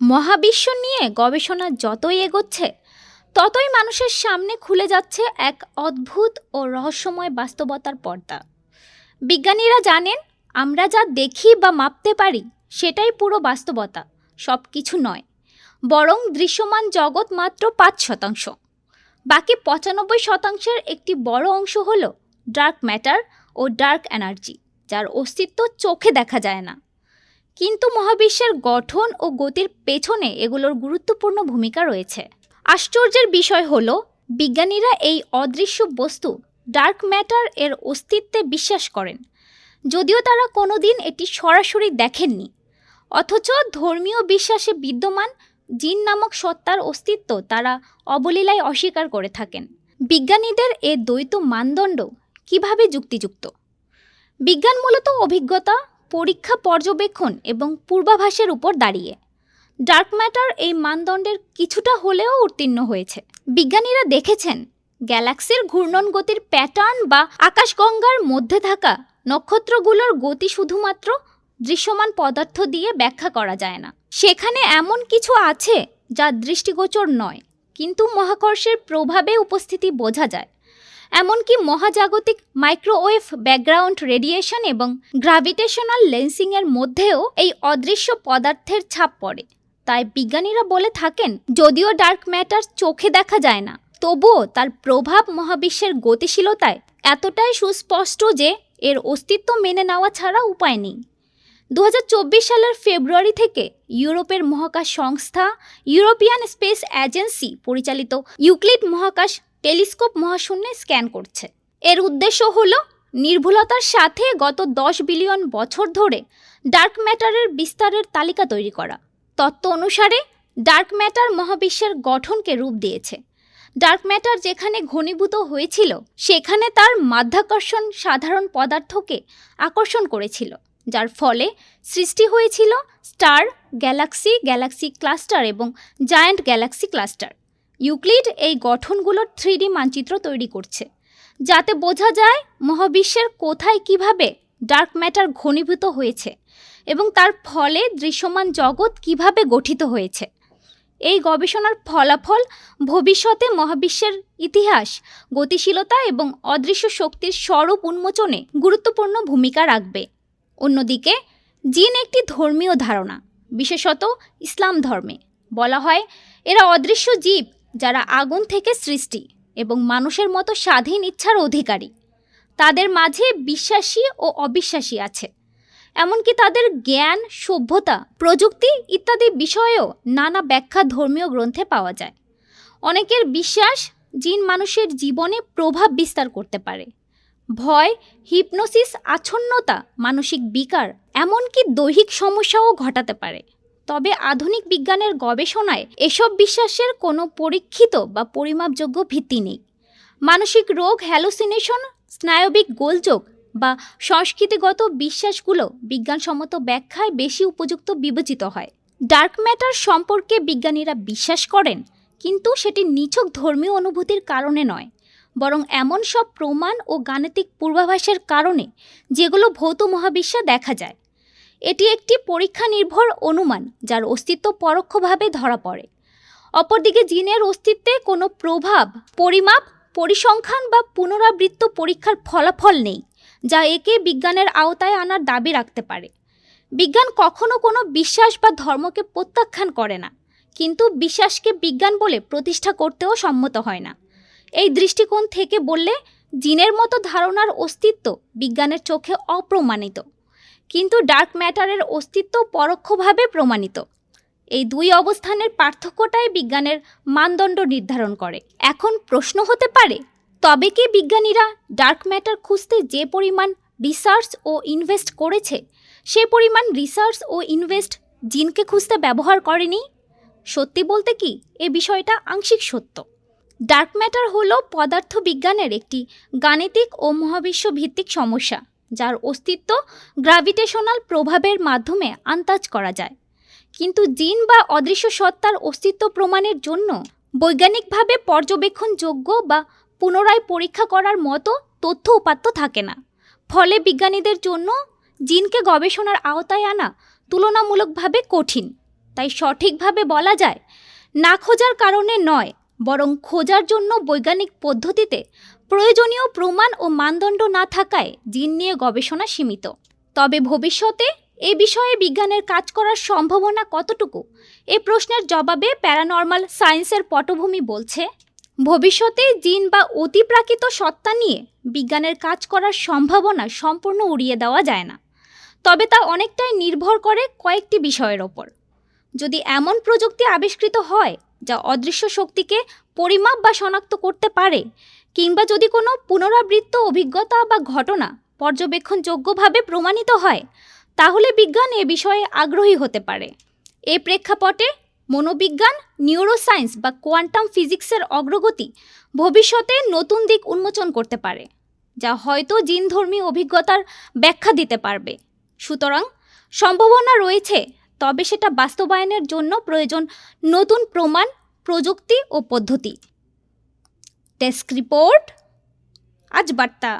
মহাবিশ্ব নিয়ে গবেষণা যতই এগোচ্ছে, ততই মানুষের সামনে খুলে যাচ্ছে এক অদ্ভুত ও রহস্যময় বাস্তবতার পর্দা। বিজ্ঞানীরা জানেন, আমরা যা দেখি বা মাপতে পারি, সেটাই পুরো বাস্তবতা সব কিছু নয়, বরং দৃশ্যমান জগৎ মাত্র পাঁচ শতাংশ। বাকি পঁচানব্বই শতাংশের একটি বড় অংশ হল ডার্ক ম্যাটার ও ডার্ক এনার্জি, যার অস্তিত্ব চোখে দেখা যায় না। কিন্তু মহাবিশ্বের গঠন ও গতির পেছনে এগুলোর গুরুত্বপূর্ণ ভূমিকা রয়েছে। আশ্চর্যের বিষয় হলো, বিজ্ঞানীরা এই অদৃশ্য বস্তু ডার্ক ম্যাটার এর অস্তিত্বে বিশ্বাস করেন। যদিও তারা কোনোদিন এটি সরাসরি দেখেননি। অথচ ধর্মীয় বিশ্বাসে বিদ্যমান জিন নামক সত্তার অস্তিত্ব তারা অবলীলায় অস্বীকার করে থাকেন। বিজ্ঞানীদের এ দ্বৈত মানদণ্ড কীভাবে যুক্তিযুক্ত? বিজ্ঞান মূলত অভিজ্ঞতা পরীক্ষা পর্যবেক্ষণ এবং পূর্বাভাসের উপর দাঁড়িয়ে। ডার্ক ম্যাটার এই মানদণ্ডের কিছুটা হলেও উত্তীর্ণ হয়েছে। বিজ্ঞানীরা দেখেছেন, গ্যালাক্সির ঘূর্ণন গতির প্যাটার্ন বা আকাশগঙ্গার মধ্যে থাকা নক্ষত্রগুলোর গতি শুধুমাত্র দৃশ্যমান পদার্থ দিয়ে ব্যাখ্যা করা যায় না। সেখানে এমন কিছু আছে যা দৃষ্টিগোচর নয়, কিন্তু মহাকর্ষের প্রভাবে উপস্থিতি বোঝা যায়। এমনকি মহাজাগতিক মাইক্রোওয়েভ ব্যাকগ্রাউন্ড রেডিয়েশন এবং গ্রাভিটেশনাল লেন্সিংয়ের মধ্যেও এই অদৃশ্য পদার্থের ছাপ পড়ে। তাই বিজ্ঞানীরা বলে থাকেন, যদিও ডার্ক ম্যাটার চোখে দেখা যায় না, তবুও তার প্রভাব মহাবিশ্বের গতিশীলতায় এতটাই সুস্পষ্ট যে এর অস্তিত্ব মেনে নেওয়া ছাড়া উপায় নেই। দু হাজার চব্বিশ সালের ফেব্রুয়ারি থেকে ইউরোপের মহাকাশ সংস্থা, ইউরোপিয়ান স্পেস এজেন্সি পরিচালিত ইউক্লিড মহাকাশ টেলিস্কোপ মহাশূন্যে স্ক্যান করছে। এর উদ্দেশ্য হল নির্ভুলতার সাথে গত দশ বিলিয়ন বছর ধরে ডার্ক ম্যাটারের বিস্তারের তালিকা তৈরি করা। তত্ত্ব অনুসারে, ডার্ক ম্যাটার মহাবিশ্বের গঠনকে রূপ দিয়েছে। ডার্ক ম্যাটার যেখানে ঘনীভূত হয়েছিল, সেখানে তার মাধ্যাকর্ষণ সাধারণ পদার্থকে আকর্ষণ করেছিল। যার ফলে সৃষ্টি হয়েছিল স্টার গ্যালাক্সি গ্যালাক্সি ক্লাস্টার এবং জায়ান্ট গ্যালাক্সি ক্লাস্টার। ইউক্লিড এই গঠনগুলোর থ্রিডি মানচিত্র তৈরি করছে, যাতে বোঝা যায় মহাবিশ্বের কোথায় কীভাবে ডার্ক ম্যাটার ঘনীভূত হয়েছে এবং তার ফলে দৃশ্যমান জগৎ কীভাবে গঠিত হয়েছে। এই গবেষণার ফলাফল ভবিষ্যতে মহাবিশ্বের ইতিহাস, গতিশীলতা এবং অদৃশ্য শক্তির স্বরূপ উন্মোচনে গুরুত্বপূর্ণ ভূমিকা রাখবে। অন্যদিকে, জিন একটি ধর্মীয় ধারণা, বিশেষত ইসলাম ধর্মে। বলা হয়, এরা অদৃশ্য জীব যারা আগুন থেকে সৃষ্টি এবং মানুষের মতো স্বাধীন ইচ্ছার অধিকারী। তাদের মাঝে বিশ্বাসী ও অবিশ্বাসী আছে। এমনকি তাদের জ্ঞান, সভ্যতা, প্রযুক্তি ইত্যাদি বিষয়েও নানা ব্যাখ্যা ধর্মীয় গ্রন্থে পাওয়া যায়। অনেকের বিশ্বাস জিন মানুষের জীবনে প্রভাব বিস্তার করতে পারে। ভয়, হিপনোসিস, আচ্ছন্নতা, মানসিক বিকার এমনকি দৈহিক সমস্যাও ঘটাতে পারে। তবে আধুনিক বিজ্ঞানের গবেষণায় এসব বিশ্বাসের কোনো পরীক্ষিত বা পরিমাপযোগ্য ভিত্তি নেই। মানসিক রোগ, হ্যালোসিনেশন, স্নায়বিক গোলযোগ বা সংস্কৃতিগত বিশ্বাসগুলো বিজ্ঞানসম্মত ব্যাখ্যায় বেশি উপযুক্ত বিবেচিত হয়। ডার্ক ম্যাটার সম্পর্কে বিজ্ঞানীরা বিশ্বাস করেন, কিন্তু সেটি নিছক ধর্মীয় অনুভূতির কারণে নয়। বরং এমন সব প্রমাণ ও গাণিতিক পূর্বাভাসের কারণে যেগুলো ভৌত মহাবিশ্বে দেখা যায়। এটি একটি পরীক্ষা নির্ভর অনুমান যার অস্তিত্ব পরোক্ষভাবে ধরা পড়ে। অপরদিকে জিনের অস্তিত্বে কোনো প্রভাব, পরিমাপ, পরিসংখ্যান বা পুনরাবৃত্ত পরীক্ষার ফলাফল নেই, যা একে বিজ্ঞানের আওতায় আনার দাবি রাখতে পারে। বিজ্ঞান কখনো কোনো বিশ্বাস বা ধর্মকে প্রত্যাখ্যান করে না, কিন্তু বিশ্বাসকে বিজ্ঞান বলে প্রতিষ্ঠা করতেও সম্মত হয় না। এই দৃষ্টিকোণ থেকে বললে জিনের মতো ধারণার অস্তিত্ব বিজ্ঞানের চোখে অপ্রমাণিত। কিন্তু ডার্ক ম্যাটারের অস্তিত্ব পরোক্ষভাবে প্রমাণিত। এই দুই অবস্থানের পার্থক্যটাই বিজ্ঞানের মানদণ্ড নির্ধারণ করে। এখন প্রশ্ন হতে পারে, তবে কি বিজ্ঞানীরা ডার্ক ম্যাটার খুঁজতে যে পরিমাণ রিসার্চ ও ইনভেস্ট করেছে, সে পরিমাণ রিসার্চ ও ইনভেস্ট জিনকে খুঁজতে ব্যবহার করেনি? সত্যি বলতে কি এ বিষয়টা আংশিক সত্য? ডার্ক ম্যাটার হলো পদার্থবিজ্ঞানের একটি গাণিতিক ও মহাবিশ্ব ভিত্তিক সমস্যা, যার অস্তিত্ব গ্র্যাভিটেশনাল প্রভাবের মাধ্যমে আন্দাজ করা যায়। কিন্তু জিন বা অদৃশ্য সত্তার অস্তিত্ব প্রমাণের জন্য বৈজ্ঞানিকভাবে পর্যবেক্ষণযোগ্য বা পুনরায় পরীক্ষা করার মতো তথ্য উপাত্ত থাকে না। ফলে বিজ্ঞানীদের জন্য জিনকে গবেষণার আওতায় আনা তুলনামূলকভাবে কঠিন। তাই সঠিকভাবে বলা যায়, না খোঁজার কারণে নয় বরং খোঁজার জন্য বৈজ্ঞানিক পদ্ধতিতে প্রয়োজনীয় প্রমাণ ও মানদণ্ড না থাকায় জিন নিয়ে গবেষণা সীমিত। তবে ভবিষ্যতে এ বিষয়ে বিজ্ঞানের কাজ করার সম্ভাবনা কতটুকু? এ প্রশ্নের জবাবে প্যারানর্মাল সায়েন্সের পটভূমি বলছে, ভবিষ্যতে জিন বা অতিপ্রাকৃত সত্তা নিয়ে বিজ্ঞানের কাজ করার সম্ভাবনা সম্পূর্ণ উড়িয়ে দেওয়া যায় না। তবে তা অনেকটাই নির্ভর করে কয়েকটি বিষয়ের ওপর। যদি এমন প্রযুক্তি আবিষ্কৃত হয় যা অদৃশ্য শক্তিকে পরিমাপ বা শনাক্ত করতে পারে, কিংবা যদি কোনো পুনরাবৃত্ত অভিজ্ঞতা বা ঘটনা পর্যবেক্ষণযোগ্যভাবে প্রমাণিত হয়, তাহলে বিজ্ঞান এ বিষয়ে আগ্রহী হতে পারে। এ প্রেক্ষাপটে মনোবিজ্ঞান নিউরোসায়েন্স বা কোয়ান্টাম ফিজিক্সের অগ্রগতি ভবিষ্যতে নতুন দিক উন্মোচন করতে পারে, যা হয়তো জিনধর্মী অভিজ্ঞতার ব্যাখ্যা দিতে পারবে। সুতরাং সম্ভাবনা রয়েছে তবে সেটা বাস্তবায়নের জন্য প্রয়োজন নতুন প্রমাণ প্রযুক্তি ও পদ্ধতি। ডেস্ক রিপোর্ট আজ বার্তা।